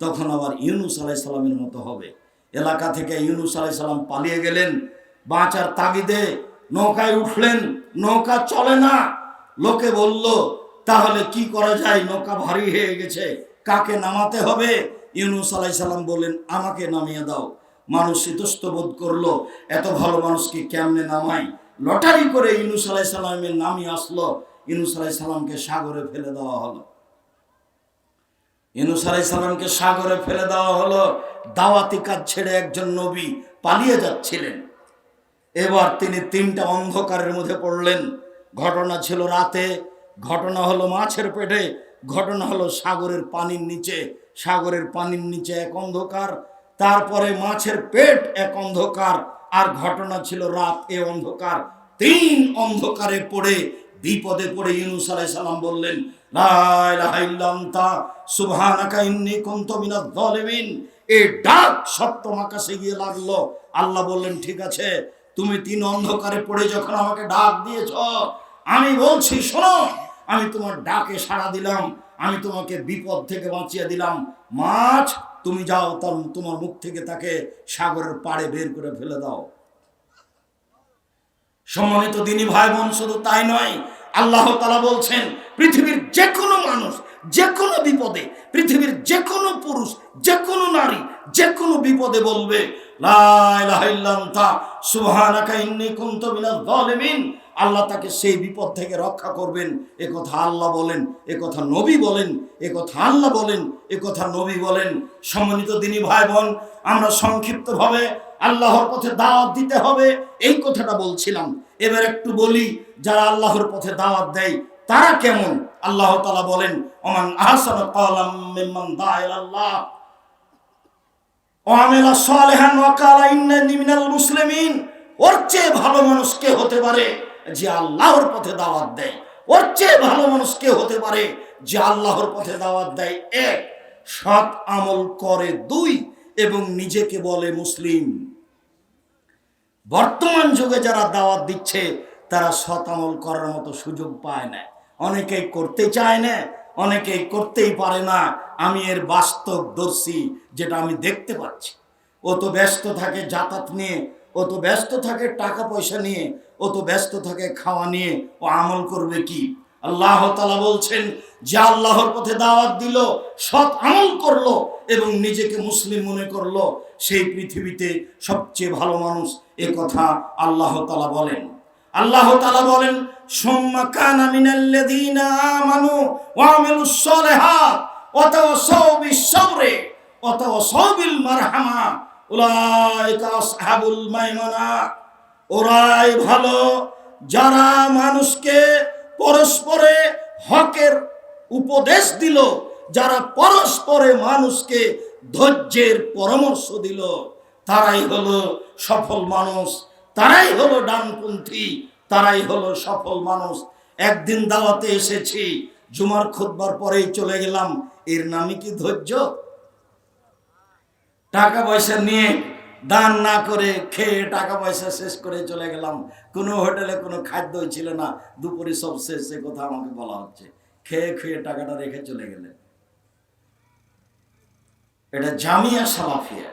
তখন আবার ইউনুস আলাই সালামের মতো হবে। এলাকা থেকে ইউনুস আলাই সালাম পালিয়ে গেলেন, বাঁচার তাগিদে নৌকায় উঠলেন, নৌকা চলে না। লোকে বলল, তাহলে কি করা যায়? নৌকা ভারী হয়ে গেছে, কাকে নামাতে হবে? ইউনুস আলাই সালাম বললেন, আমাকে নামিয়ে দাও। মানুষ ইতস্ত বোধ করল, এত ভালো মানুষকে কেমনে নামাই লটারি করে ইউনুস আলাই সালামের নামই আসলো। ইউনুস আলাই সালামকে সাগরে ফেলে দেওয়া হলো। ইউনুস আলাই সালামকে সাগরে ফেলে দেওয়া হলো, দাওয়াতি কাজ ছেড়ে একজন নবী পালিয়ে যাচ্ছিলেন। এবার তিনি তিনটা অন্ধকারের মধ্যে পড়লেন। ঘটনা ছিল রাতে, ঘটনা হলো মাছের পেটে, ঘটনা হলো সাগরের পানির নিচে। সাগরের পানির নিচে এক অন্ধকার, তারপরে মাছের পেট এক অন্ধকার, আর ঘটনা ছিল রাত, এ অন্ধকার। তিন অন্ধকারে পড়ে বিপদে পড়ে ইউনুস আলাইহিস সালাম বললেন ডাক গিয়ে লাগল। আল্লাহ বললেন, ঠিক আছে, তুমি তিন অন্ধকারে পড়ে যখন আমাকে ডাক দিয়েছ, আমি বলছি, শোনো, আমি তোমার ডাকে সাড়া দিলাম, আমি তোমাকে বিপদ থেকে বাঁচিয়ে দিলাম। মাছ, তুমি যাও, তার তোমার মুখ থেকে তাকে সাগরের পাড়ে বের করে ফেলে দাও। সম্মানিত দিনী ভাই বোন শুধু তাই নয়, আল্লাহ তালা বলছেন, পৃথিবীর যে কোনো মানুষ যে কোনো বিপদে, পৃথিবীর যে কোনো পুরুষ যে কোনো নারী যে কোনো বিপদে বলবে, লা ইলাহা ইল্লা আনতা সুবহানাকা ইন্নী কুনতু মিনাজ জালিমিন আল্লাহ তাকে সেই বিপদ থেকে রক্ষা করবেন। এ কথা আল্লাহ বলেন, এ কথা নবী বলেন, এ কথা আল্লাহ বলেন, এ কথা নবী বলেন। সম্মানিত দিনী ভাই বোন আমরা সংক্ষিপ্তভাবে আল্লাহর পথে দাওয়াত দিতে হবে, এই কথাটা বলছিলাম। এবার একটু বলি, যারা আল্লাহর পথে দাওয়াত দেয়, তারা কেমন? আল্লাহ তাআলা বলেন, ওমান আহসান ইলাল্লাহ। ওয়ামিলা সালেহান ওয়াকালা ইন্নানি মিনাল মুসলিমিন। ওর চেয়ে ভালো মানুষ কে হতে পারে? যে আল্লাহর পথে দাওয়াত দেয়। ওর চেয়ে ভালো মানুষ কে হতে পারে যে আল্লাহর পথে দাওয়াত দেয়? এক, সৎ আমল করে। দুই, এবং নিজেকে বলে মুসলিম। বর্তমান যুগে যারা দাওয়াত দিচ্ছে, তারা সৎ আমল করার মতো সুযোগ পায় না। অনেকেই করতে চায় না, অনেকেই করতেই পারে না। আমি এর বাস্তব দর্শী, যেটা আমি দেখতে পাচ্ছি। ও তো ব্যস্ত থাকে যাতায়াত নিয়ে ও তো ব্যস্ত থাকে টাকা পয়সা নিয়ে, ও তো ব্যস্ত থাকে খাওয়া নিয়ে, ও আমল করবে কি? আল্লাহ তালা বলছেন, যে আল্লাহর পথে দাওয়াত দিল, সৎ আমল করল এবং নিজেকে মুসলিম মনে করল, সেই পৃথিবীতে সবচেয়ে ভালো মানুষ এ কথা আল্লাহ তালা বলেন। আল্লাহ তালা বলেন, সুম্মা কানা মিনাল্লাযীনা আমানু মারহামা। আসহাবুল মাইমানা। ওরাই ভালো, যারা মানুষকে পরস্পরে হকের উপদেশ দিল, যারা পরস্পরে মানুষকে ধৈর্যের পরামর্শ দিল, তারাই হলো সফল মানুষ, তারাই হলো ডানপন্থী, তারাই হলো সফল মানুষ। একদিন দাওয়াতে এসেছি, জুমার খুতবার পরেই চলে গেলাম। এর নামই কি ধৈর্য? টাকা পয়সা নিয়ে দান না করে খেয়ে টাকা পয়সা শেষ করে চলে গেলাম। কোনো হোটেলে কোনো খাদ্যই ছিল না। দুপুরে সব শেষ সে কথা আমাকে বলা হচ্ছে। খেয়ে খেয়ে টাকাটা রেখে চলে গেলেন। এটা জামিয়া সালাফিয়া।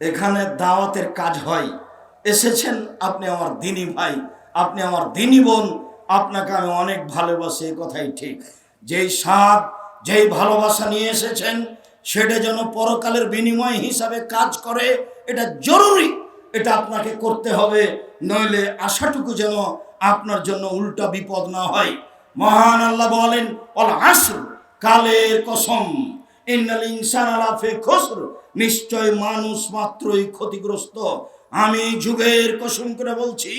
এখানে দাওয়াতের কাজ হয়। এসেছেন, আপনি আমার দিনী ভাই, আপনি আমার দিনী বোন, আপনাকে আমি অনেক ভালোবাসি, এ কথাই ঠিক। যেই স্বাদ, যেই ভালোবাসা নিয়ে এসেছেন সেটা যেন পরকালের বিনিময় হিসাবে কাজ করে, এটা জরুরি। এটা আপনাকে করতে হবে, নইলে আশাটুকু যেন আপনার জন্য উল্টা বিপদ না হয়। মহান আল্লাহ বলেন, অল আসর, কালের কসম। নিশ্চয় মানুষ মাত্রই ক্ষতিগ্রস্ত। আমি যুগের কসম করে বলছি,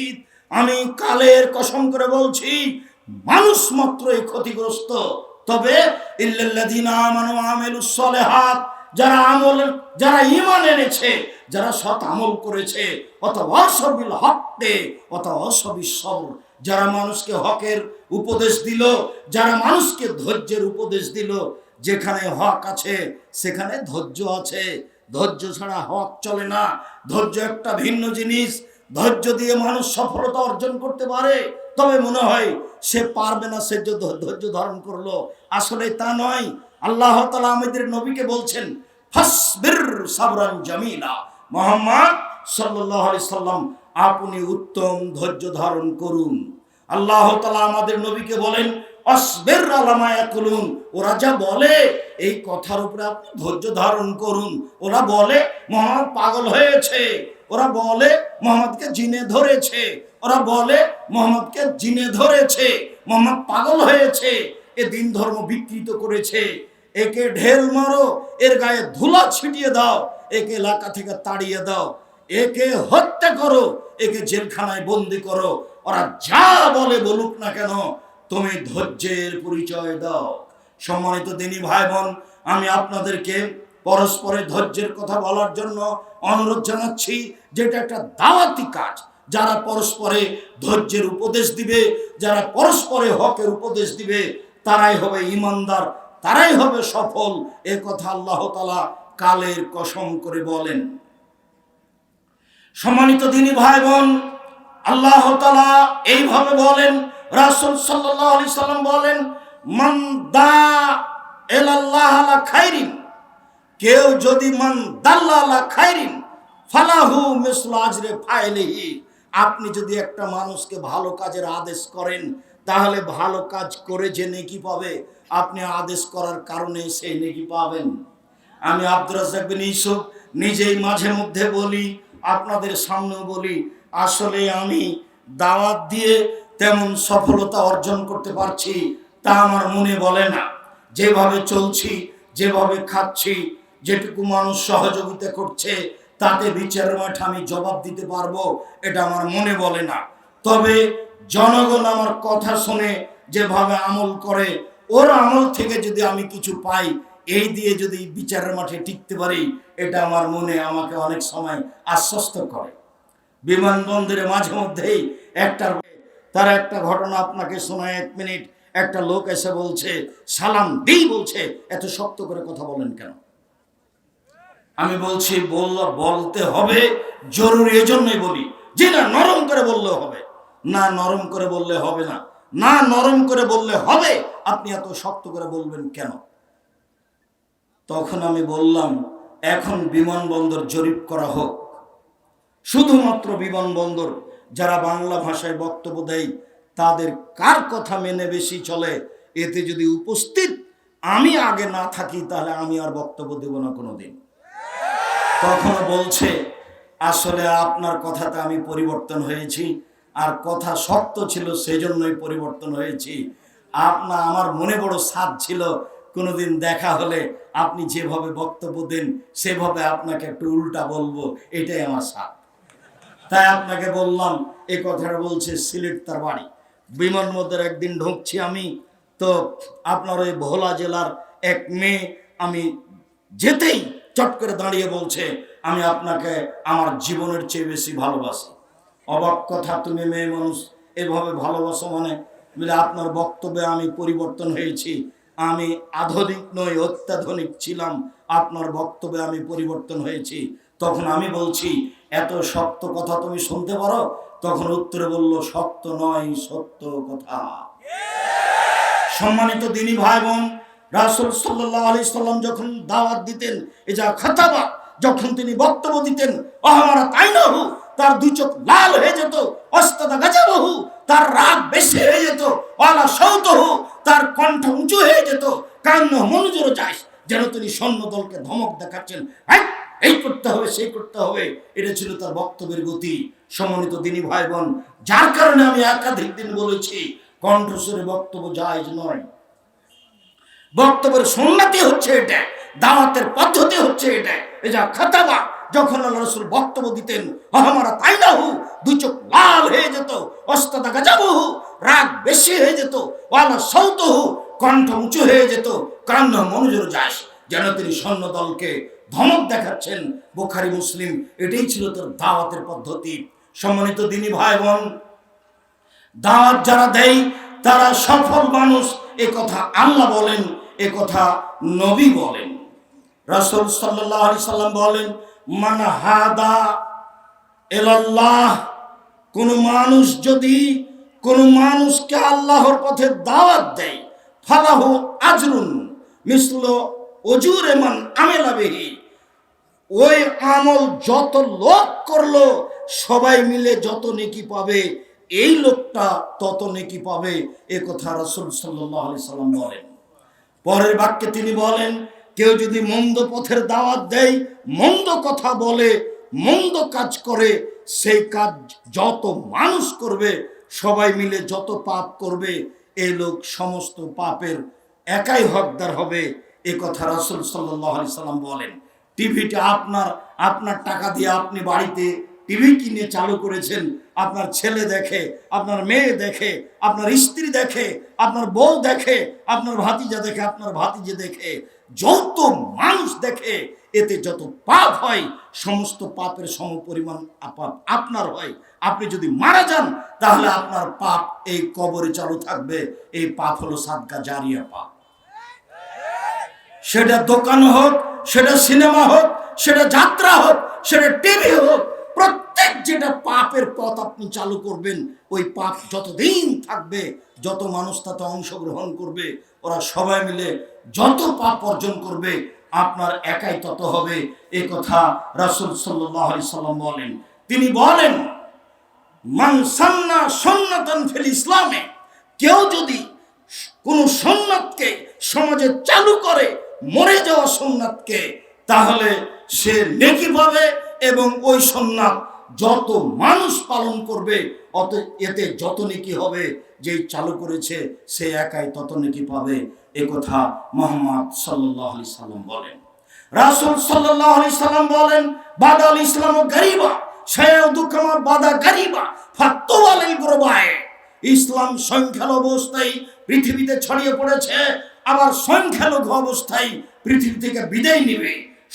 আমি কালের কসম করে বলছি, মানুষ মাত্রই ক্ষতিগ্রস্ত। তবে যারা আমল, যারা ঈমান এনেছে, যারা সৎ আমল করেছে অত অসবিল হকতে অত অসবিল সবর, যারা মানুষকে হকের উপদেশ দিল, যারা মানুষকে ধৈর্যের উপদেশ দিল, যেখানে হক আছে, সেখানে ধৈর্য আছে। ধৈর্য ছাড়া হক চলে না। ধৈর্য একটা ভিন্ন জিনিস। ধৈর্য দিয়ে মানুষ সফলতা অর্জন করতে পারে। তবে মনে হয় সে পারবে না, সে ধৈর্য ধারণ করল। আসলে তা নয়। আল্লাহ তালা আমাদের নবীকে বলছেন আপনি উত্তম ধৈর্য ধারণ করুন। আল্লাহ তালা আমাদের নবীকে বলেন, অসবের আলামায়া করুন ওরা যা বলে, এই কথার উপরে আপনি ধৈর্য ধারণ করুন। ওরা বলে, মোহাম্মদ পাগল হয়েছে। ওরা বলে, মোহাম্মদকে জিনে ধরেছে। ওরা বলে, মোহাম্মদকে জিনে ধরেছে, মোহাম্মদ পাগল হয়েছে, এ দিন ধর্ম বিকৃত করেছে। একে ঢেল মারো, এর গায়ে ধুলা ছিটিয়ে দাও, একে এলাকা থেকে তাড়িয়ে দাও, একে হত্যা করো, একে জেলখানায় বন্দি করো। ওরা যা বলে বলুক না কেন, তুমি ধৈর্যের পরিচয় দাও। সম্মানিত দিনী ভাই বোন আমি আপনাদেরকে পরস্পরের ধৈর্যের কথা বলার জন্য অনুরোধ জানাচ্ছি, যেটা একটা দাওয়াতি কাজ। যারা পরস্পরে ধৈর্যের উপদেশ দিবে, যারা পরস্পরে হকের উপদেশ দিবে, তারাই হবে ইমানদার, তারাই হবে সফল। এ কথা আল্লাহ তালা কালের কসম করে বলেন। সম্মানিত দিনী ভাই বোন আল্লাহ তালা এইভাবে বলেন, রাসুল সাল্লাহ আলি সাল্লাম বলেন, মান দা এলাল্লাহ খাইরিন কেউ যদি মান দাল্লা আলা খাইরিন, ফালাহু মিসল আজরে ফাইলিহি। আপনি যদি একটা মানুষকে ভালো কাজের আদেশ করেন, তাহলে ভালো কাজ করে যে নেকি পাবে, আপনি আদেশ করার কারণে সেই নেকি পাবেন। আমি আব্দুর রাজ্জাক বিন ইউসুফ নিজেই মাঝে মধ্যে বলি, আপনাদের সামনেও বলি, আসলে আমি দাওয়াত দিয়ে তেমন সফলতা অর্জন করতে পারছি, তা আমার মনে বলে না। যেভাবে চলছি, যেভাবে খাচ্ছি, যেটুকু মানুষ সহযোগিতা করছে তাতে বিচারের মাঠে আমি জবাব দিতে পারব, এটা আমার মনে বলে না। তবে জনগণ আমার কথা শুনে যেভাবে আমল করে, ওর আমল থেকে যদি আমি কিছু পাই, এই দিয়ে যদি বিচারের মাঠে টিকতে পারি, এটা আমার মনে আমাকে অনেক সময় আশ্বস্ত করে। বিমানবন্দরে মাঝে মধ্যেই একটা তার একটা ঘটনা আপনাকে শোনায় এক মিনিট। একটা লোক এসে বলছে, সালাম দিই বলছে, এত শক্ত করে কথা বলেন কেন? আমি বলছি, বলল, বলতে হবে, জরুরি এজন্যই বলি। যে না নরম করে বললে হবে, না নরম করে বললে হবে না না নরম করে বললে হবে, আপনি এত শক্ত করে বলবেন কেন? তখন আমি বললাম, এখন বিমানবন্দর জরিপ করা হোক। শুধুমাত্র বিমানবন্দর, যারা বাংলা ভাষায় বক্তব্য দেয়, তাদের কার কথা মেনে বেশি চলে? এতে যদি উপস্থিত আমি আগে না থাকি, তাহলে আমি আর বক্তব্য দেব না কোনোদিন। তখন বলছে, আসলে আপনার কথাতে আমি পরিবর্তন হয়েছি, আর কথা শক্ত ছিল সেজন্যই পরিবর্তন হয়েছি। আপনা, আমার মনে বড় সাধ ছিল, কোনোদিন দেখা হলে আপনি যেভাবে বক্তব্য দেন, সেভাবে আপনাকে একটু উল্টা বলব, এটাই আমার সাধ। তাই আপনাকে বললাম এই কথাটা বলছে সিলেট তার বাড়ি। বিমানবন্দর একদিন ঢুকছি আমি, তো আপনার ওই ভোলা জেলার এক মেয়ে, আমি যেতেই চট করে দাঁড়িয়ে বলছে, আমি আপনাকে আমার জীবনের চেয়ে বেশি ভালোবাসি। অবাক কথা, তুমি মেয়ে মানুষ, এভাবে ভালোবাসো মানে? বলে, আপনার বক্তব্যে আমি পরিবর্তন হয়েছি। আমি আধুনিক নই, অত্যাধুনিক ছিলাম। আপনার বক্তব্যে আমি পরিবর্তন হয়েছি। তখন আমি বলছি, এত শক্ত কথা তুমি শুনতে পারো? তখন উত্তরে বলল সত্য নয়, সত্য কথা। সম্মানিত দিনী ভাই বোন রাসুল সাল্লাহ আলি সাল্লাম যখন দাওয়াত দিতেন এ যা খাতাবা যখন তিনি বক্তব্য দিতেন অহমারা তাই না হু তার দুই চোখ লাল হয়ে যেত অস্তাদা গাজাবহু তার রাগ বেশি হয়ে যেত অলা সৌত হু তার কণ্ঠ উঁচু হয়ে যেত কান্ন মনোজোর চাইস যেন তিনি সৈন্য দলকে ধমক দেখাচ্ছেন "হাই, এই করতে হবে সেই করতে হবে। এটা ছিল তার বক্তব্যের গতি। সমন্বিত দিনী ভাই বোন যার কারণে আমি একাধিক দিন বলেছি কণ্ঠস্বরে বক্তব্য জায়জ নয়। বক্তব্যের সন্ন্যাতি হচ্ছে এটা, দাওয়াতের পদ্ধতি হচ্ছে এটা। এ যা খাতাবা, যখন রসুল বক্তব্য দিতেন আমারা তাই হু দুই চোখ লাল হয়ে যেত, অস্তাদা গাজাবু হু রাগ বেশি হয়ে যেত, ওয়ালা সৌত হু কণ্ঠ উঁচু হয়ে যেত কান্ন মনোজোর যাস, যেন তিনি সৈন্য দলকে ধমক দেখাচ্ছেন। বোখারি, মুসলিম, এটাই ছিল তার দাওয়াতের পদ্ধতি। সম্মানিত দিনী ভাই বোন দাওয়াত যারা দেয়, তারা সফল মানুষ, এ কথা আল্লাহ বলেন। এ কথা নবী বলেন। রাসূল আলাইহি সাল্লাম বলেন, মান হাদা এলাল্লাহ কোন মানুষ যদি কোন মানুষকে আল্লাহর পথে দাওয়াত দেয়, ফালাহু আজরুন মিসল অজুর এমান আমেলা বেহি। ওই আমল যত লোক করল, সবাই মিলে যত নেকি পাবে, এই লোকটা তত নেকি পাবে, এ কথা রসুল সাল্লাহ সাল্লাম বলেন। পরের বাক্যে তিনি বলেন, কেউ যদি মন্দ পথের দাওয়াত দেয়, মন্দ কথা বলে, মন্দ কাজ করে, সেই কাজ যত মানুষ করবে, সবাই মিলে যত পাপ করবে এই লোক সমস্ত পাপের একাই হকদার হবে। এ কথা রসুল সাল্লাহ সাল্লাম বলেন টিভিটা আপনার আপনার টাকা দিয়ে আপনি বাড়িতে টিভি কিনে চালু করেছেন। আপনার ছেলে দেখে, আপনার মেয়ে দেখে, আপনার স্ত্রী দেখে, আপনার বউ দেখে, আপনার ভাতিজা দেখে, আপনার ভাতিজে দেখে, যত মানুষ দেখে, এতে যত পাপ হয়, সমস্ত পাপের সম পরিমাণ আপনার হয়। আপনি যদি মারা যান, তাহলে আপনার পাপ এই কবরে চালু থাকবে। এই পাপ হলো সাদকা জারিয়া পাপ। সেটা দোকান হোক, সেটা সিনেমা হোক, সেটা যাত্রা হোক, সেটা টিভি হোক প্রত্যেক যেটা পাপের পথ আপনি চালু করবেন, ওই পাপ যতদিন থাকবে, যত মানুষ তাতে অংশগ্রহণ করবে, ওরা সবাই মিলে যত পাপ অর্জন করবে, আপনার একাই তত হবে। এ কথা রাসুল সাল্লাহ সাল্লাম বলেন। তিনি বলেন, মান সান্না সন্ন্যাতন ফিল ইসলামে কেউ যদি কোন সন্ন্যাতকে সমাজে চালু করে, মরে যাওয়া সোমনাথকে তাহলে সে নেকি পাবে এবং ওই সোমনাথ যত মানুষ পালন করবে, অত এতে যত নেকি হবে যে চালু করেছে, সে একাই তত নেকি পাবে। এ কথা মোহাম্মদ সাল্লাহ আলি সাল্লাম বলেন। রাসুল সাল্লাহ আলি সাল্লাম বলেন বাদাল ইসলাম গরিবা বাদা গরিবা ইসলাম সংখ্যালঘু অবস্থায় পৃথিবীতে ছড়িয়ে পড়েছে, আবার সংখ্যালঘু অবস্থায় পৃথিবী থেকে বিদায় নেবে।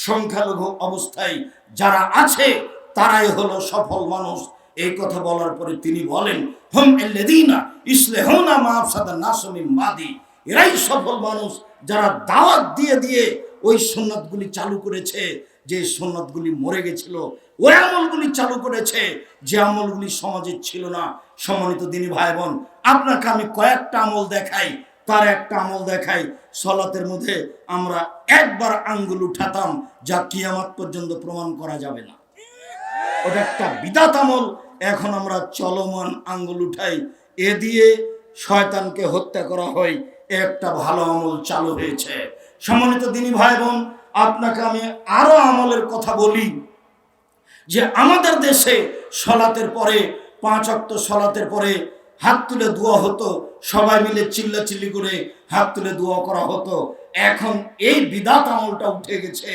সংখ্যালঘু অবস্থায় যারা আছে তারাই হলো সফল মানুষ। এই কথা বলার পরে তিনি বলেন, হোম এল্লেদিনা ইসলেহনা মাফসাদা নাসমিম মাদি এরাই সফল মানুষ যারা দাওয়াত দিয়ে দিয়ে ওই সন্ন্যতগুলি চালু করেছে, যে সন্ন্যতগুলি মরে গেছিল, ওই আমলগুলি চালু করেছে, যে আমলগুলি সমাজে ছিল না। সম্মানিত দিনী ভাই বোন আপনাকে আমি কয়েকটা আমল দেখাই, তার একটা আমল দেখাই। সলাতের মধ্যে আমরা একবার আঙ্গুল উঠাতাম, যা কিয়ামত পর্যন্ত প্রমাণ করা যাবে না। ওটা একটা বিদাত আমল। এখন আমরা চলমান আঙ্গুল উঠাই, এ দিয়ে শয়তানকে হত্যা করা হয়। একটা ভালো আমল চালু হয়েছে। সম্মানিত দিনী ভাই বোন আপনাকে আমি আরও আমলের কথা বলি যে আমাদের দেশে সলাতের পরে, পাঁচ অক্ত সলাতের পরে হাত তুলে দোয়া হতো, সবাই মিলে চিল্লা চিল্লি করে হাত তুলে দোয়া করা হতো। এখন এই বিদাত আমলটা উঠে গেছে।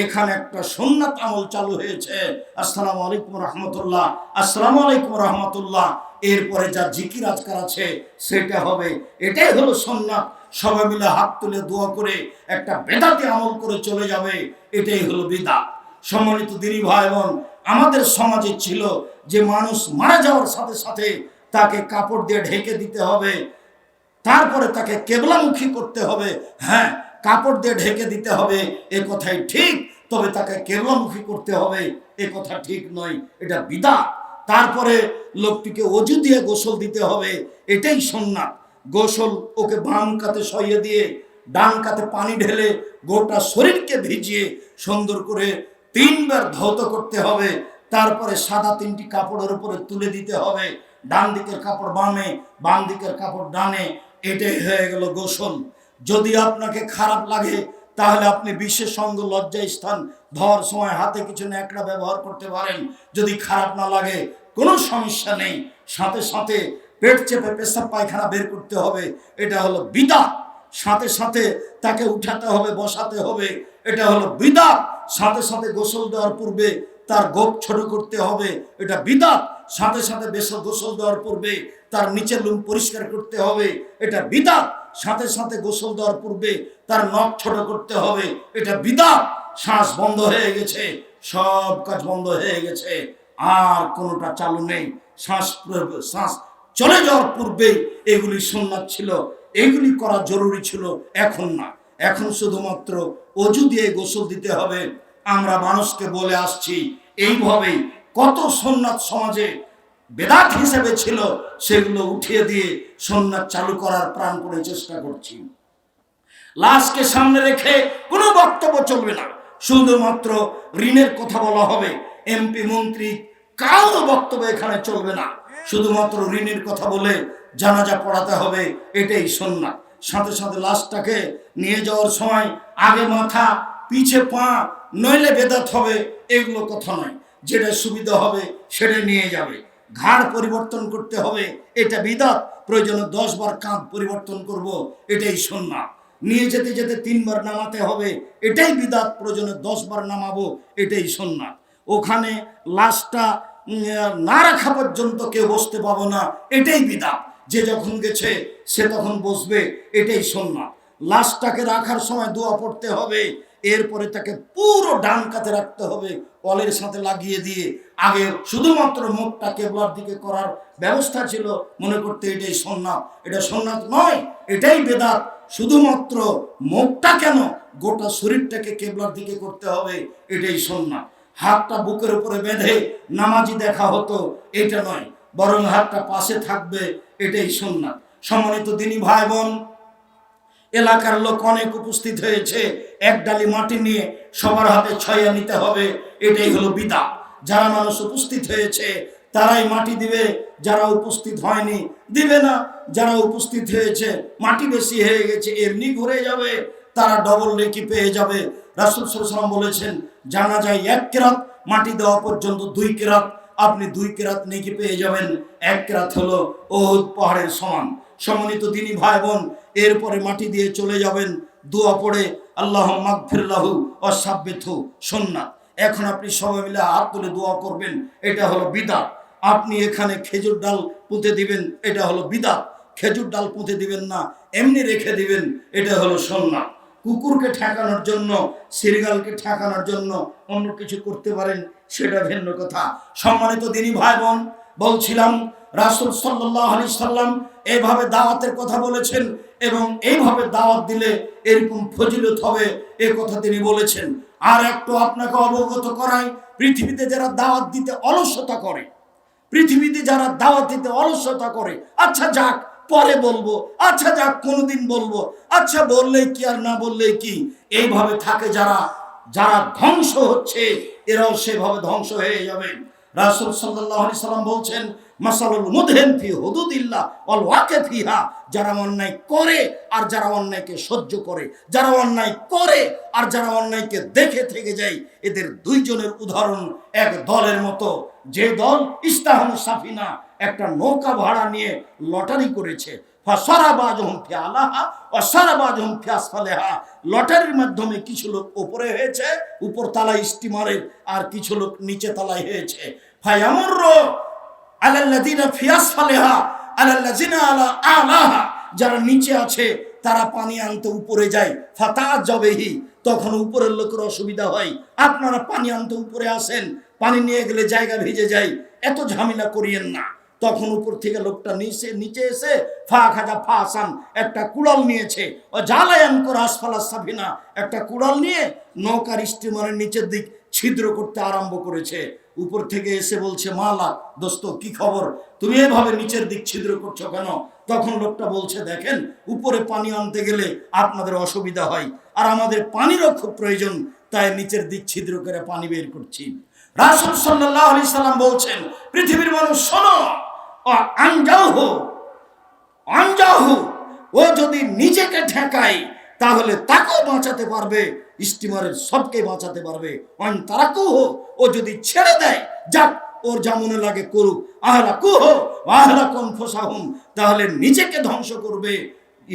এখানে একটা সোননাথ আমল চালু হয়েছে। আসসালামু আলাইকুম রহমতুল্লাহ। আসসালামু আলাইকুম রহমতুল্লাহ। এরপরে যা জিকির আজকার আছে, সেটা হবে। এটাই হলো সোননাথ সবাই মিলে হাত তুলে দোয়া করে একটা বেদাতে আমল করে চলে যাবে। এটাই হলো বিদা সম্মানিত দিনী ভাই বোন আমাদের সমাজে ছিল যে মানুষ মারা যাওয়ার সাথে সাথে তাকে কাপড় দিয়ে ঢেকে দিতে হবে। তারপরে তাকে কেবলামুখী করতে হবে। হ্যাঁ কাপড় দিয়ে ঢেকে দিতে হবে, এ কথাই ঠিক। তবে তাকে কেবলামুখী করতে হবে, এ কথা ঠিক নয়, এটা বিদা তারপরে লোকটিকে অজু দিয়ে গোসল দিতে হবে, এটাই সন্ন্যাত গোসল ওকে বাম কাতে সইয়ে দিয়ে ডান কাতে পানি ঢেলে গোটা শরীরকে ভিজিয়ে সুন্দর করে তিনবার ধৌত করতে হবে। তারপরে সাদা তিনটি কাপড়ের উপরে তুলে দিতে হবে। ডান দিকের কাপড় বামে, বাম দিকের কাপড় ডানে। এটাই হয়ে গেল গোসল। যদি আপনাকে খারাপ লাগে, তাহলে আপনি বিশ্বের সঙ্গ লজ্জা স্থান, ধর, সময়, হাতে কিছু ন্যাকড়া ব্যবহার করতে পারেন। যদি খারাপ না লাগে, কোনো সমস্যা নেই। সাথে সাথে পেট চেপে পেশাব পায়খানা বের করতে হবে। এটা হলো বিদা সাথে সাথে তাকে উঠাতে হবে, বসাতে হবে। এটা হলো বিদা সাথে সাথে গোসল দেওয়ার পূর্বে তার গোপ ছোট করতে হবে। এটা বিদাত। সাথে সাথে বেশ গোসল দেওয়ার পূর্বে তার নিচের লুম পরিষ্কার করতে হবে। এটা বিদাত। সাথে সাথে গোসল দেওয়ার পূর্বে তার নখ ছোট করতে হবে। এটা বিদাত। শ্বাস বন্ধ হয়ে গেছে। সব কাজ বন্ধ হয়ে গেছে। আর কোনোটা চালু নেই। শ্বাস শ্বাস চলে যাওয়ার পূর্বে এগুলি সুন্নাত ছিল। এগুলি করা জরুরি ছিল এখন না। এখন শুধুমাত্র অজু দিয়ে গোসল দিতে হবে। আমরা মানুষকে বলে আসছি, এইভাবেই কত সোননাথ সমাজে বেদাত হিসেবে ছিল, সেগুলো উঠিয়ে দিয়ে সন্ন্যাস চালু করার প্রাণ করে চেষ্টা করছি। লাশকে সামনে রেখে কোনো বক্তব্য চলবে না। শুধুমাত্র ঋণের কথা বলা হবে। এমপি, মন্ত্রী, কারও বক্তব্য এখানে চলবে না। শুধুমাত্র ঋণের কথা বলে জানাজা পড়াতে হবে, এটাই সন্ন্যাস। সাথে সাথে লাশটাকে নিয়ে যাওয়ার সময় আগে মাথা, পিছে পা, নইলে বেদাত হবে, এগুলো কথা নয়। যেটা সুবিধা হবে, সেটা নিয়ে যাবে। ঘাড় পরিবর্তন করতে হবে। এটা বিদাত। প্রয়োজনে দশ বার কাঁধ পরিবর্তন করব। এটাই সন্ন্যাস নিয়ে যেতে যেতে তিনবার নামাতে হবে। এটাই বিদাত। প্রয়োজনে দশ বার নামাবো। এটাই সন্ন্যাস ওখানে লাশটা না রাখা পর্যন্ত কেউ বসতে পাবো না। এটাই বিদাত। যে যখন গেছে, সে তখন বসবে। এটাই সন্ন্যাস লাশটাকে রাখার সময় দোয়া পড়তে হবে। এরপরে তাকে পুরো ডান কাতে রাখতে হবে, কলের সাথে লাগিয়ে দিয়ে। আগে শুধুমাত্র মুখটা কেবলার দিকে করার ব্যবস্থা ছিল, মনে করতে এটাই সন্ন্যাস। এটা সন্ন্যাস নয়, এটাই বেদাত। শুধুমাত্র মুখটা কেন গোটা শরীরটাকে কেবলার দিকে করতে হবে, এটাই সন্ন্যাস। হাতটা বুকের উপরে বেঁধে নামাজি দেখা হতো, এটা নয়। বরং হাতটা পাশে থাকবে, এটাই সন্ন্যাস। সম্মানিত দিনী ভাই বোন, এলাকার লোক অনেক উপস্থিত হয়েছে। এক ডালি মাটি নিয়ে সবার হাতে ছয়া নিতে হবে, এটাই হলো বিদা যারা মানুষ উপস্থিত হয়েছে, তারাই মাটি দিবে, যারা উপস্থিত হয়নি, দিবে না। যারা উপস্থিত হয়েছে, মাটি বেশি হয়ে গেছে, এমনি ঘুরে যাবে, তারা ডবল রেকি পেয়ে যাবে। রাসুল সাল্লাম বলেছেন, জানা যায় এক কেরাত মাটি দেওয়া পর্যন্ত দুই কেরাত, আপনি দুই কেরাত নেকি পেয়ে যাবেন। এক কেরাত হলো ওহুদ পাহাড়ের সমান। সম্মানিত তিনি ভাই বোন, এরপরে মাটি দিয়ে চলে যাবেন দোয়া পড়ে আল্লাহ মাগফিরলাহু অসাব্যথু সন্না এখন আপনি সবাই মিলে হাত তুলে দোয়া করবেন, এটা হলো বিদাত। আপনি এখানে খেজুর ডাল পুঁতে দিবেন, এটা হলো বিদাত। খেজুর ডাল পুঁতে দিবেন না, এমনি রেখে দিবেন, এটা হলো সন্না কুকুরকে ঠেকানোর জন্য, সিরিগালকে ঠেকানোর জন্য অন্য কিছু করতে পারেন, সেটা ভিন্ন কথা। সম্মানিত দিনী ভাই বোন বলছিলাম, রাসুল সাল্লাহ আলি সাল্লাম এইভাবে দাওয়াতের কথা বলেছেন এবং এইভাবে দাওয়াত দিলে এরকম ফজিলত হবে এ কথা তিনি বলেছেন। আর একটু আপনাকে অবগত করাই, পৃথিবীতে যারা দাওয়াত দিতে অলসতা করে, পৃথিবীতে যারা দাওয়াত দিতে অলসতা করে আচ্ছা যাক, পরে বলব আচ্ছা যাক, কোনোদিন বলব আচ্ছা বললেই কি আর না বললেই কি? এইভাবে থাকে যারা যারা ধ্বংস হচ্ছে, এরাও সেভাবে ধ্বংস হয়ে যাবে। রাসূল সাল্লাহ সাল্লাম বলছেন মাসালুল মুদহিন ফি হুদুদিল্লাহ ওয়াল ওয়াকে ফিহা। যারা অন্যায় করে আর যারা অন্যায়কে সহ্য করে, যারা অন্যায় করে আর যারা অন্যায়কে দেখে থেকে যায়, এদের দুইজনের উদাহরণ এক দলের মতো। যে দল ইস্তাহান সাফিনা একটা নৌকা ভাড়া নিয়ে লটারি করেছে। লটারির মাধ্যমে কিছু লোক উপরে হয়েছে উপর তলায় স্টিমারের আর কিছু লোক নিচে তলায় হয়েছে। ফায়ামুরু আলাল্লাযিনা ফি আসফালিহা আলাল্লাযিনা আলা যারা নিচে আছে, তারা পানি আনতে উপরে যায়। ফাতা জবেহি তখন উপরের লোকের অসুবিধা হয়। আপনারা পানি আনতে উপরে আসেন, পানি নিয়ে গেলে জায়গা ভিজে যায়। এত ঝামেলা করিয়েন না। তখন উপর থেকে লোকটা নিচে নিচে এসে ফা খাজা ফা আসান, একটা কুড়াল নিয়েছে। ও জালায়ান করে আসফালা সাফিনা, একটা কুড়াল নিয়ে নৌকার স্টিমারের নিচের দিক ছিদ্র করতে আরম্ভ করেছে। উপর থেকে এসে বলছে, মালা, দোস্ত, কি খবর? তুমি এভাবে নিচের দিক ছিদ্র করছ কেন? তখন লোকটা বলছে, দেখেন, উপরে পানি আনতে গেলে আপনাদের অসুবিধা হয়, আর আমাদের পানিরও খুব প্রয়োজন, তাই নিচের দিক ছিদ্র করে পানি বের করছি। রাসুল সাল্লাহ আলি সাল্লাম বলছেন, পৃথিবীর মানুষ, শোনো ও আনজাহু আনজাহু ও যদি নিজেকে ঠেকায় তাহলে তাকেও বাঁচাতে পারবে, স্টিমারের সবকে বাঁচাতে পারবে। অন তারাকুহ, ও যদি ছেড়ে দেয়, যাক, ওর যা মনে লাগে করুক। আহলা কুহ আহলা কম ফোসাহুম, তাহলে নিজেকে ধ্বংস করবে।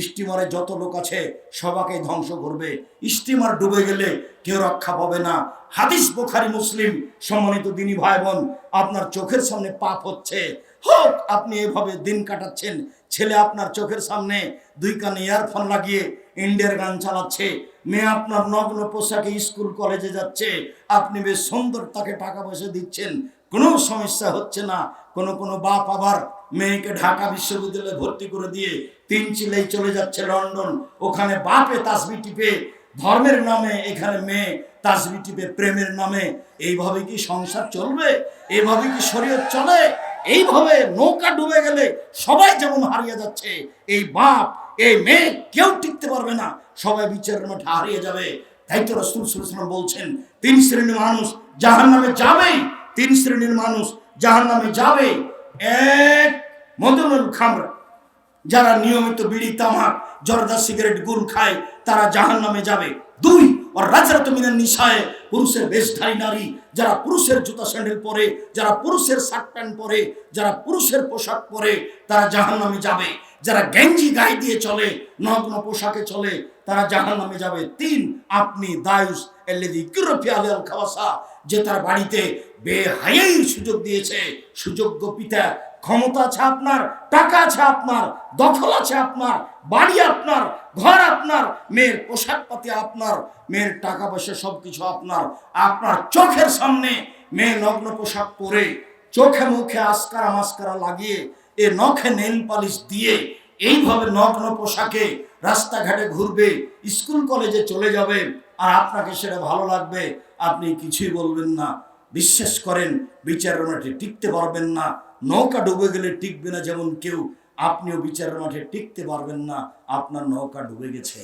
স্টিমারে যত লোক আছে সবাকে ধ্বংস করবে। স্টিমার ডুবে গেলে কেউ রক্ষা পাবে না। হাদিস বোখারি, মুসলিম, সম্মানিত দিনী ভাই বোন আপনার চোখের সামনে পাপ হচ্ছে। হোক, আপনি এভাবে দিন কাটাচ্ছেন, ছেলে আপনার চোখের সামনে দুই কানে ইয়ারফোন লাগিয়ে ইন্ডিয়ার গান চালাচ্ছে, মেয়ে আপনার নগ্ন পোশাকে স্কুল, কলেজে যাচ্ছে, আপনি বেশ সুন্দর তাকে টাকা পয়সা দিচ্ছেন, কোনো সমস্যা হচ্ছে না। কোনো কোনো বাপ আবার মেয়েকে ঢাকা বিশ্ববিদ্যালয়ে ভর্তি করে দিয়ে তিন চিলেই চলে যাচ্ছে লন্ডন। ওখানে বাপে তাসবি টিপে, ধর্মের নামে এখানে মেয়ে তাসবি টিপে, প্রেমের নামে। এইভাবে কি সংসার চলবে? এইভাবে কি শরীর চলে? এইভাবে নৌকা ডুবে গেলে সবাই যেমন হারিয়ে যাচ্ছে, এই বাপ এই মেয়ে কেউ টিকতে পারবে না। সবাই বিচারের মাঠে হারিয়ে যাবে। তাই তো রসুল সাল্লাম বলছেন, তিন শ্রেণির মানুষ জাহান নামে যাবেই তিন শ্রেণির মানুষ জাহান নামে যাবে। এক, মদনুল খামরা। যারা নিয়মিত বিড়ি, তামাক, জর্দা, সিগারেট গুল খায়, তারা জাহান নামে যাবে। দুই, ওর রাজরাত মিনের নিশায় পুরুষের বেশধারী নারী, যারা পুরুষের জুতা স্যান্ডেল পরে, যারা পুরুষের শার্ট প্যান্ট পরে, যারা পুরুষের পোশাক পরে, তারা জাহান নামে যাবে। যারা গেঞ্জি গায়ে দিয়ে চলে নগ্ন পোশাকে চলে, তারা জাহান নামে যাবে। তিন, আপনি দায়ুস এল্লেদি কিরফি আল খাওয়াসা যে তার বাড়িতে বেহায়াই সুযোগ দিয়েছে। সুযোগ্য পিতা, ক্ষমতা আছে আপনার, টাকা আছে আপনার, দখল আছে আপনার, বাড়ি আপনার, ঘর আপনার, মেয়ের পোশাক পাতি আপনার, মেয়ের টাকা পয়সা সবকিছু আপনার। আপনার চোখের সামনে মেয়ে নগ্ন পোশাক পরে চোখে মুখে আসকারা মাস্কারা লাগিয়ে এ নখে নেল পালিশ দিয়ে এইভাবে নগ্ন পোশাকে রাস্তাঘাটে ঘুরবে, স্কুল কলেজে চলে যাবে আর আপনাকে সেটা ভালো লাগবে, আপনি কিছুই বলবেন না। বিশ্বাস করেন, বিচারের মাঠে টিকতে পারবেন না। নৌকা ডুবে গেলে টিকবে না যেমন কেউ, আপনিও বিচারের মাঠে টিকতে পারবেন না, আপনার নৌকা ডুবে গেছে।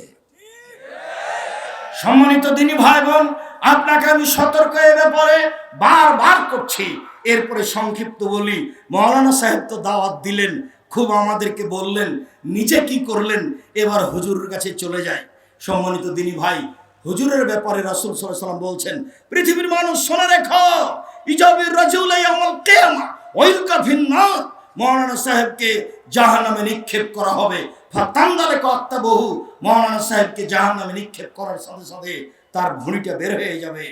সম্মানিত দিনী ভাই বোন আপনাকে আমি সতর্ক এ ব্যাপারে বারবার করছি। এরপরে সংক্ষিপ্ত বলি, মৌলানা সাহেব তো দাওয়াত দিলেন, খুব আমাদেরকে বললেন, নিজে কি করলেন? এবার হুজুরের কাছে চলে যায় সম্মানিত দিনী ভাই, হুজুরের ব্যাপারে রাসুল সাল্লাম বলছেন, পৃথিবীর মানুষ শোনা রেখো, ইজাবির সাহেবকে জাহান্নামে নিক্ষেপ করা হবে। ফাতান্দালে কত্তা বহু মৌলানা সাহেবকে জাহান্নামে নিক্ষেপ করার সাথে সাথে তার ভুঁড়িটা বের হয়ে যাবে।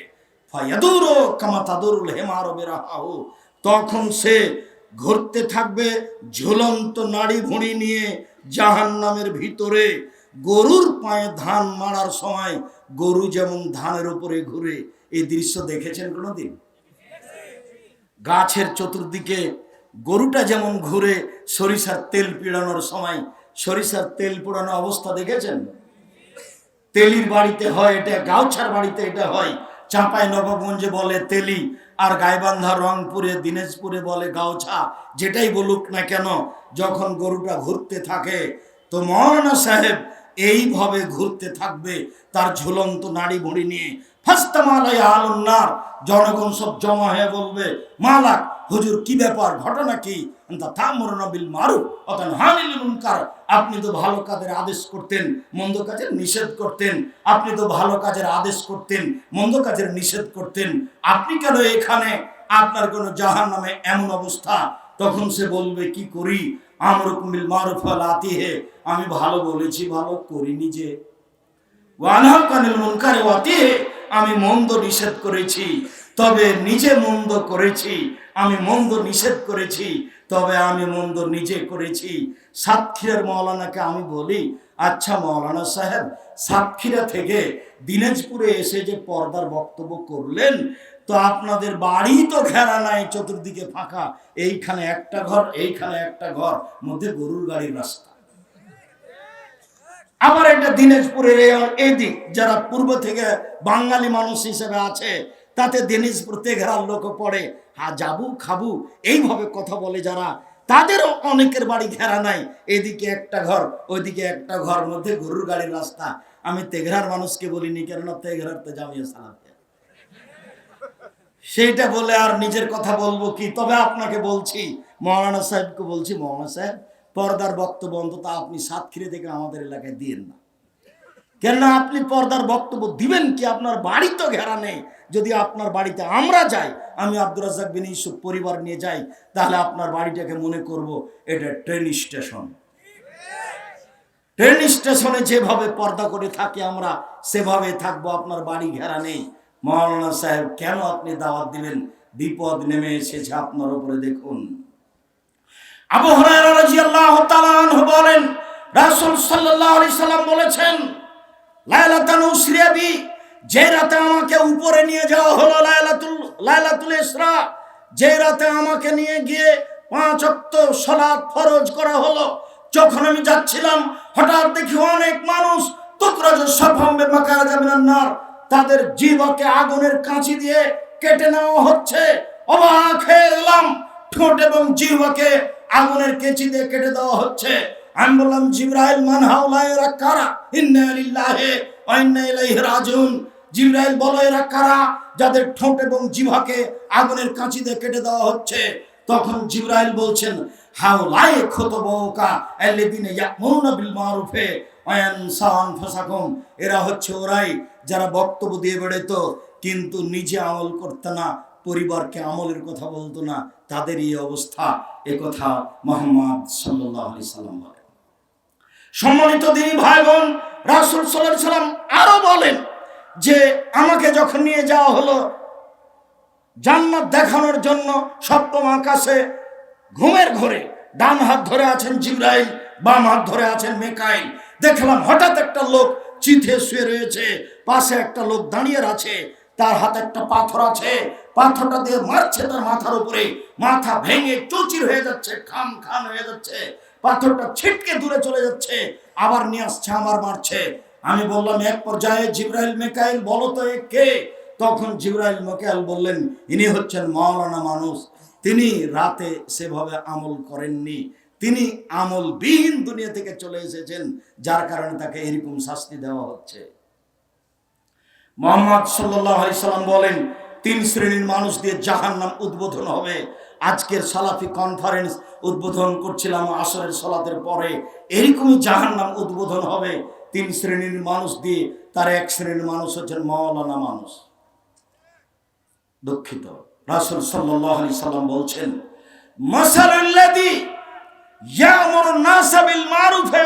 তখন সে ঘুরতে থাকবে ঝুলন্ত নাড়ি ভুঁড়ি নিয়ে জাহান্নামের ভিতরে। গরুর পায়ে ধান মারার সময় গরু যেমন ধানের উপরে ঘুরে। এই দৃশ্য দেখেছেন কোনোদিন? গাছের চতুর্দিকে গরুটা যেমন ঘুরে, সরিষার তেল পিড়ানোর সময় সরিষার তেল পোড়ানো অবস্থা দেখেছেন? তেলির বাড়িতে হয়, এটা গাউছার বাড়িতে এটা হয়। চাঁপাই নবগঞ্জে বলে তেলি, আর গাইবান্ধা রংপুরে, দিনাজপুরে বলে গাউছা। যেটাই বলুক না কেন, যখন গরুটা ঘুরতে থাকে, তো মৌলানা সাহেব এইভাবে ঘুরতে থাকবে, তার ঝুলন্ত নাড়ি ভড়ি নিয়ে জনগণ সব জমা হয়ে বলবে, মালাক, হুজুর, কি ব্যাপার? ঘটনা কি? আপনি তো ভালো কাজের আদেশ করতেন, মন্দ কাজের নিষেধ করতেন। আপনি তো ভালো কাজের আদেশ করতেন, মন্দ কাজের নিষেধ করতেন। আপনি কেন এখানে? আপনার কোনো জাহান নামে এমন অবস্থা? তখন সে বলবে, কি করি? আমরকুমিল মারুফ আতিহে আমি ভালো বলেছি, ভালো করিনি যে। আমি মন্দ নিষেধ করেছি, তবে নিজে মন্দ করেছি। আমি মন্দ নিষেধ করেছি, তবে আমি মন্দ নিজে করেছি। সাতক্ষীরার মৌলানাকে আমি বলি আচ্ছা মৌলানা সাহেব, সাতক্ষীরা থেকে দিনাজপুরে এসে যে পর্দার বক্তব্য করলেন, তো আপনাদের বাড়ি তো ঘেরা নাই, চতুর্দিকে ফাঁকা, এইখানে একটা ঘর, এইখানে একটা ঘর, মধ্যে গরুর গাড়ির রাস্তা। আবার এটা দিনাজপুরের এই- দিক যারা পূর্ব থেকে বাঙালি মানুষ হিসেবে আছে, তাতে দিনাজপুর তেঘরার লোক পড়ে। হা, যাবু, খাবু, এইভাবে কথা বলে যারা, তাদেরও অনেকের বাড়ি ঘেরা নাই। এদিকে একটা ঘর, ওইদিকে একটা ঘর মধ্যে গরুর গাড়ির রাস্তা। আমি তেঘরার মানুষকে বলিনি, কেননা তেঘরার তো জামিয়া সালাফে সেইটা বলে আর নিজের কথা বলব কি? তবে আপনাকে বলছি, মৌলানা সাহেবকে বলছি, মৌলানা সাহেব পর্দার বক্তব্য অন্তত আপনি সাতক্ষীরে থেকে আমাদের এলাকায় দিয়েন না। কেননা আপনি পর্দার বক্তব্য দিবেন কি? আপনার বাড়ি তো ঘেরা নেই। যদি আপনার বাড়িতে আমরা যাই, আমি আব্দুর রাজাক বিন ইউসুফ পরিবার নিয়ে যাই, তাহলে আপনার বাড়িটাকে মনে করব এটা ট্রেন স্টেশন ট্রেন স্টেশনে যেভাবে পর্দা করে থাকি আমরা, সেভাবে থাকব, আপনার বাড়ি ঘেরা নেই। মৌলানা সাহেব, কেন আপনি দাওয়াত দিবেন? বিপদ নেমে এসেছে আপনার উপরে, দেখুন। আবু হুরায়রা রাদিয়াল্লাহু তাআলা আনহু বলেন, রাসূল সাল্লাল্লাহু আলাইহি সাল্লাম বলেছেন লাইলাতুল উসরিয়াবি যে রাতে আমাকে উপরে নিয়ে যাওয়া হলো লাইলাতুল লাইলাতুল ইসরা, যে রাতে আমাকে নিয়ে গিয়ে পাঁচ ওয়াক্ত সালাত ফরজ করা হলো, যখন আমি যাচ্ছিলাম, হঠাৎ দেখি অনেক মানুষ তুকরাজ সাফাম্বে মাকারা যাবেন নার, তাদের জীবকে আগুনের কাঁচি দিয়ে কেটে নেওয়া হচ্ছে। অবাক হয়ে গেলাম, ঠোঁট এবং জিহ্বাকে আগুনের কেচি দিয়ে কেটে দেওয়া হচ্ছে। আমি বললাম, জিব্রাইল, মান হাওলা এরা কারা? ইন্না লিল্লাহি ওয়া ইন্না ইলাইহি রাজিউন। জিব্রাইল বলো, এরা কারা? যাদের ঠোঁট এবং জিহ্বাকে আগুনের কাঁচি দিয়ে কেটে দেওয়া হচ্ছে। তখন জিব্রাইল বলছেন হাওলাই খুতবুকা আল্লাযিনা ইয়া'মুরুনা বিল মারুফে ওয়া ইয়ানসাউনা আনফুসাকুম। এরা হচ্ছে ওরাই যারা বক্তব্য দিয়ে বেড়াতো কিন্তু নিজে আমল করতে না। পরিবারকে আমলের কথা বলতো না, তাদের এই অবস্থা। এ কথা মোহাম্মদ আলাইহি সাল্লাম বলেন। সম্মানিত দিনী ভাই বোন রাসূল আলাইহি সাল্লাম আরও বলেন যে, আমাকে যখন নিয়ে যাওয়া হলো জান্নাত দেখানোর জন্য সপ্তম আকাশে, ঘুমের ঘরে ডান হাত ধরে আছেন জিব্রাইল, বাম হাত ধরে আছেন মেকাইল। দেখলাম হঠাৎ একটা লোক চিঠে শুয়ে রয়েছে, পাশে একটা লোক দাঁড়িয়ে আছে, তার হাতে একটা পাথর আছে পাথরটা দিয়ে মারছে তার মাথার উপরে। মাথা ভেঙে চৌচির হয়ে যাচ্ছে খান খান হয়ে যাচ্ছে। পাথরটা ছিটকে দূরে চলে যাচ্ছে, আবার নিয়ে আসছে, আবার মারছে। আমি বললাম, এক পর্যায়ে জিব্রাইল মেকাইল, বলো তো কে? তখন জিব্রাইল মেকাইল বললেন, ইনি হচ্ছেন মাওলানা মানুষ। তিনি রাতে সেভাবে আমল করেননি। তিনি আমলবিহীন দুনিয়া থেকে চলে এসেছেন, যার কারণে তাকে এরকম শাস্তি দেওয়া হচ্ছে। মোহাম্মদ সাল্লাম বলেন তিন শ্রেণির মানুষ দিয়ে জাহান নাম উদ্বোধন হবে। আজকের সালাফি কনফারেন্স উদ্বোধন করছিলাম আসরের সালাতের পরে। এরকমই জাহান নাম উদ্বোধন হবে। তিন শ্রেণির মানুষ দিয়ে তার এক শ্রেণির মানুষ হচ্ছেন মাওলানা মানুষ। দুঃখিত। রাসুল সাল্লাহ আলি সাল্লাম বলছেন বিল মারুফে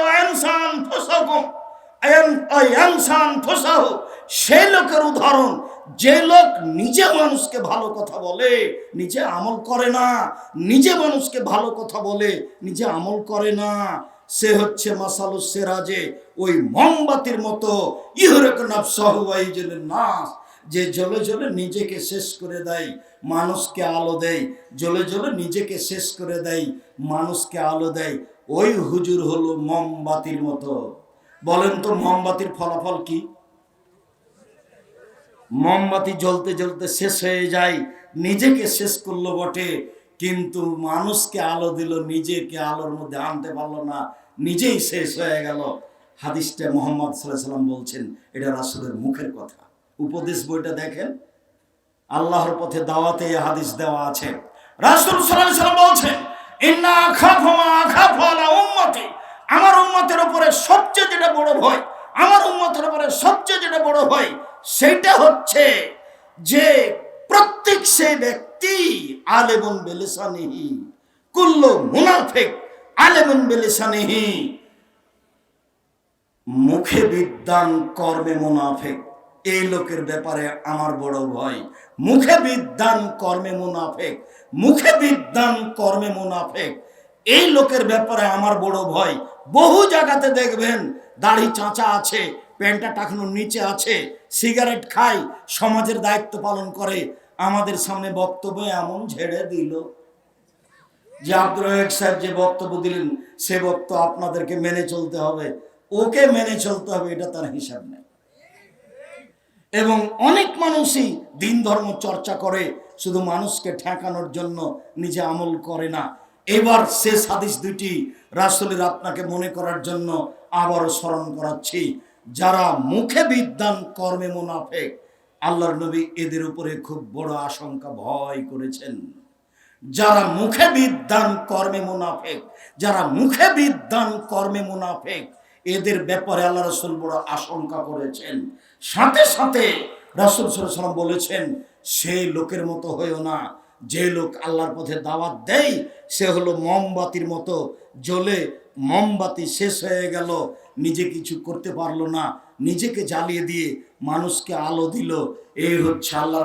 সেই লোকের উদাহরণ যে লোক নিজে মানুষকে ভালো কথা বলে, নিজে আমল করে না, নিজে মানুষকে ভালো কথা বলে, নিজে আমল করে না, সে হচ্ছে মাসালু সেরাজে ওই মোমবাতির মতো, ইহরেক নাফসাহু ওয়াইজেলের নাস, যে জ্বলে জ্বলে নিজেকে শেষ করে দেয়, মানুষকে আলো দেয়, জ্বলে জ্বলে নিজেকে শেষ করে দেয়, মানুষকে আলো দেয়, ওই হুজুর হলো মোমবাতির মতো। বলেন তো মোমবাতির ফলাফল কি? মোমবাতি জ্বলতে জ্বলতে শেষ হয়ে যায়, নিজেকে শেষ করল বটে, কিন্তু মানুষকে আলো দিল, নিজেকে আলোর মধ্যে আনতে পারল না, নিজেই শেষ হয়ে গেল। হাদিসটা মোহাম্মদ সাল্লাহ সাল্লাম বলছেন, এটা রাসুলের মুখের কথা। উপদেশ বইটা দেখেন, আল্লাহর পথে দাওয়াতে হাদিস দেওয়া আছে। রাসুল সাল্লাহ সাল্লাম বলছেন, ইন্না আখাফু আখাফু আলা আমার উম্মতের উপরে সবচেয়ে যেটা বড় ভয়, আমার উম্মতের উপরে সবচেয়ে যেটা বড় ভয় সেটা হচ্ছে যে প্রত্যেক সে ব্যক্তি আলেমন বেলেসানিহি, কুল্লো মুনাফেক আলেমন বেলেসানিহি, মুখে বিদ্যান কর্মে মুনাফেক। এই লোকের ব্যাপারে আমার বড় ভয়। মুখে বিদ্যান কর্মে মুনাফেক। মুখে বিদ্যান কর্মে মুনাফেক। এই লোকের ব্যাপারে আমার বড় ভয়। বহু জায়গাতে দেখবেন দাড়ি চাঁচা আছে প্যান্টটা টাকানোর নিচে আছে, সিগারেট খায় সমাজের দায়িত্ব পালন করে। আমাদের সামনে বক্তব্য এমন ঝেড়ে দিল যে আব্দুল রহেক সাহেব যে বক্তব্য দিলেন, সে বক্তব্য আপনাদেরকে মেনে চলতে হবে। ওকে মেনে চলতে হবে, এটা তার হিসাব নেই। এবং অনেক মানুষই দিন ধর্ম চর্চা করে, শুধু মানুষকে ঠেকানোর জন্য নিজে আমল করে না। এবার শেষ হাদিস দুটি রাসুলের আপনাকে মনে করার জন্য আবারও স্মরণ করাচ্ছি। যারা মুখে বিদ্যান কর্মে মুনাফেক আল্লাহর নবী এদের উপরে খুব বড় আশঙ্কা, ভয় করেছেন। যারা মুখে বিদ্যান কর্মে মুনাফেক যারা মুখে বিদ্যান কর্মে মুনাফেক এদের ব্যাপারে আল্লাহ রসুল বড় আশঙ্কা করেছেন। সাথে সাথে রাসুল সাল্লাম বলেছেন সেই লোকের মতো হয়েও না। যে লোক আল্লাহর পথে দাওয়াত দেয়, সে হলো মোমবাতির মতো জ্বলে মোমবাতি শেষ হয়ে গেল, নিজে কিছু করতে পারল না, নিজেকে জ্বালিয়ে দিয়ে মানুষকে আলো দিল। এই হচ্ছে আল্লাহর